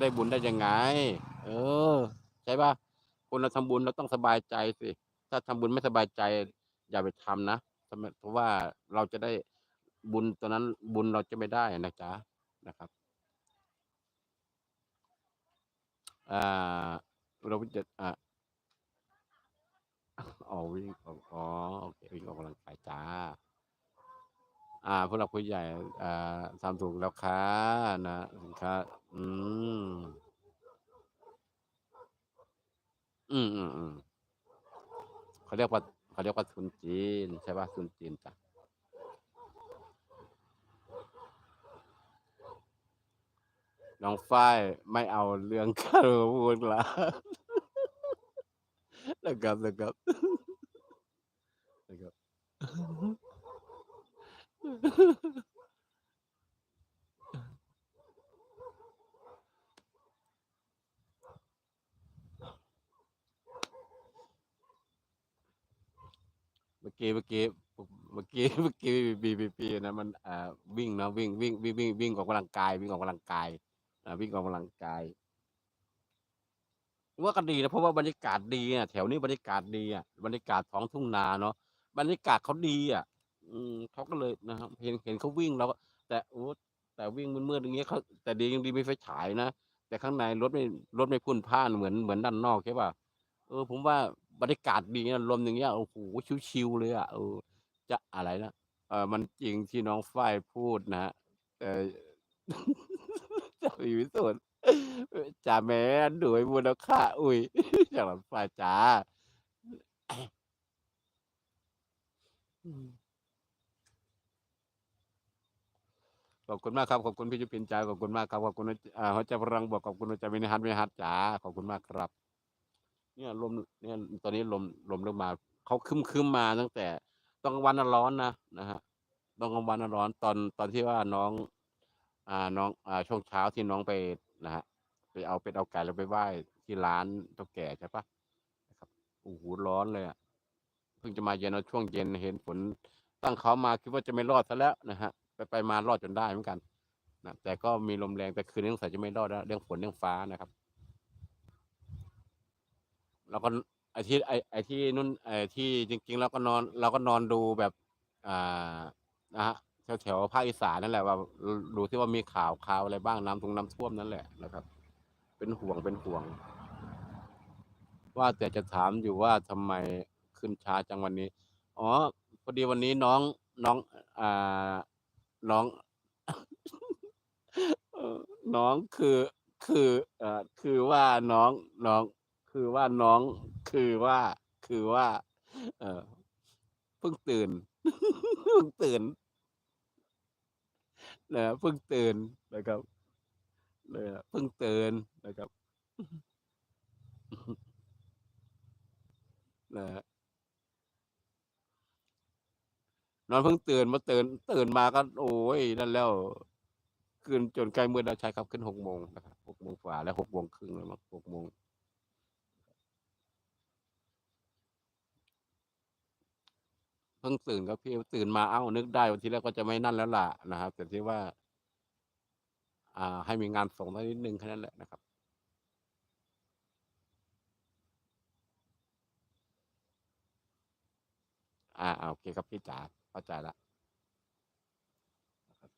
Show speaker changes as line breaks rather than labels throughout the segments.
ได้บุญได้ยังไง เออ ใช่ป่ะคนเราทำบุญเราต้องสบายใจสิ ถ้าทำบุญไม่สบายใจ อย่าไปทำนะทำไมเพราะว่าเราจะได้บุญตัวนั้นบุญเราจะไม่ได้นะจ๊ะนะครับอ่าเราจะอ่าอ๋อวิ่งออกอ๋อโอเควิ่งออกกำลังกายจ้า อ่าพวกเราผู้ใหญ่อ่าทำถูกแล้วค่ะนะครับ อืม อืมอืมอืมเขาเรียกว่าเขาเรียกว่าทุนจีน ใช่ป่ะทุนจีนจ้ะน้องฝ้ายไม่เอาเรื่องคารพูดละนะครับนะครับนะครับ เมื่อกี้เมื่อกี้เมื่อกี้เมื่อกี้บีบีพีนะมันอ่าวิ่งนะวิ่งวิ่งวิ่งวิ่งวิ่งออกกำลังกายวิ่งออกกำลังกายอ่าวิ่งออกกำลังกายว่าก็ดีนะเพราะว่าบรรยากาศดีอะแถวนี้บรรยากาศดีอะบรรยากาศท้องทุ่งนาเนาะบรรยากาศเขาดีอะ อืมเขาก็เลยนะครับเห็นเห็นเขาวิ่งแล้วก็แต่โอ้แต่วิ่งมืดๆอย่างเงี้ยเขาแต่ดียังดีไมีไฟฉายนะแต่ข้างในรถไม่รถไม่พุ่นพ่านเหมือนเหมือนด้านนอกใช่ป่ะเออ ผมว่า บรรยากาศดีนะลมอย่างเงี้ยโอ้โหชิวๆเลยอะเออจะอะไรนะเออมันจริงที่น้องฝ้ายพูดนะฮะแต่จะมีวิสุทธ์จ่าแม้นโดยมูลค่าอุ้ยจากน้องฝ้ายจ้าขอบคุณมากครับขอบคุณพี่จุปินจ้าขอบคุณมากครับขอบคุณอ่าเขาจะพลังบวกขอบคุณอาจารย์วินฮัทวินิฮัทจ้าขอบคุณมากครับ เนี่ยลมเนี่ยตอนนี้ลมลมเริ่มมาเขาคึมคึมมาตั้งแต่ตอนกลางวันน่ะร้อนนะนะฮะตอนกลางวันน่ะร้อนตอนตอนที่ว่าน้อง อ่าน้องอ่าช่วงเช้าที่น้องไปนะฮะไปเอาเป็ดเอาไก่แล้วไปไหว้ที่ร้านเท่าแก่ใช่ปะนะครับโอ้โหร้อนเลยอะเพิ่งจะมาเย็นช่วงเย็นเห็นฝนตั้งเขามาคิดว่าจะไม่รอดซะแล้วนะฮะไปไปมารอดจนได้เหมือนกันนะแต่ก็มีลมแรงแต่คืนนี้สงสัยจะไม่รอดแล้วเรื่องฝนเรื่องฟ้านะครับ แล้วก็ไอ้ที่ไอ้ไอ้ที่นู่นไอ้ที่จริงๆแล้วก็นอนเราก็นอนดูแบบอ่านะฮะแถวแถวๆภาคอีสานนั่นแหละว่าดูที่ว่ามีข่าวข่าวอะไรบ้างน้ำทงน้ำท่วมนั่นแหละนะครับ เป็นห่วงเป็นห่วง ว่าแต่จะถามอยู่ว่าทำไมขึ้นช้าจังวันนี้ อ๋อพอดีวันนี้น้องน้องอ่าน้อง น้องคือคือเอ่อคือว่าน้องน้อง คือว่าน้องคือว่า คือว่า เออเพิ่งตื่นเพิ่งตื่นนะเพิ่งตื่นนะครับเลยอะเพิ่งตื่นนะครับนะฮะนอนเพิ่งตื่นมาตื่นตื่นมาก็โอ้ยนั่นแล้วขึ้นจนใกล้มืดแล้วใช่ครับขึ้นหกโมงนะครับหกโมงกว่าแล้วหกโมงครึ่งแล้วมั้งหกโมง เพิ่งตื่นครับพี่ตื่นมาเอ้านึกได้วันที่แรกก็จะไม่นั่นแล้วล่ะนะครับแต่ที่ว่า อ่า ให้มีงานส่งสักนิดนึงแค่นั้นแหละนะครับอ่าโอเคครับพี่จ๋าเข้าใจละนะครับ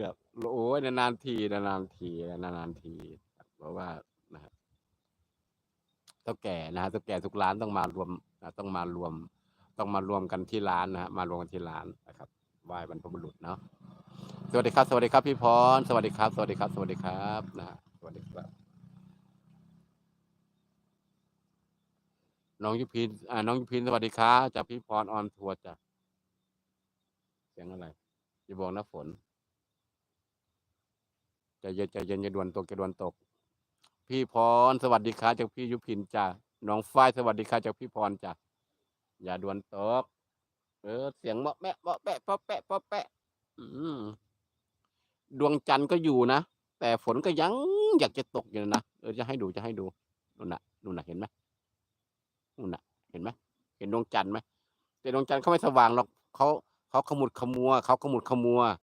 แบบโอ้ยนานๆทีนานๆทีนานๆทีเพราะว่านะฮะ เท่าแก่นะฮะเท่าแก่ทุกร้านต้องมารวมนะต้องมารวม ต้องมารวมกันที่ร้านนะฮะมารวมกันที่ร้านนะครับไหว้บรรพบุรุษเนาะสวัสดีครับ สวัสดีครับพี่พรสวัสดีครับ สวัสดีครับ สวัสดีครับนะฮะสวัสดีครับ น้องยุพินอ่าน้องยุพินสวัสดีครับจากพี่พรออนทัวร์จ้ะเสียงอะไรอย่าบอกนะฝนใจเย็นใจเย็นอย่าด่วนตกอย่าด่วนตก พี่พร สวัสดีครับจากพี่ยุพินจ้ะน้องฝ้ายสวัสดีครับจากพี่พรจ้ะอย่าด่วนตกเออ เสียงเมาะแมะเมาะแปะเปาะแปะเปาะแปะอืมดวงจันทร์ก็อยู่นะ แต่ฝนก็ยังอยากจะตกอยู่นะเออจะให้ดูจะให้ดูนู่นน่ะนู่นน่ะเห็นไหมนู่นน่ะ เห็นไหมเห็นดวงจันทร์ไหมแต่ดวงจันทร์เขาไม่สว่างหรอกเขาเขาขมุดขมัวเขาขมุดขมัว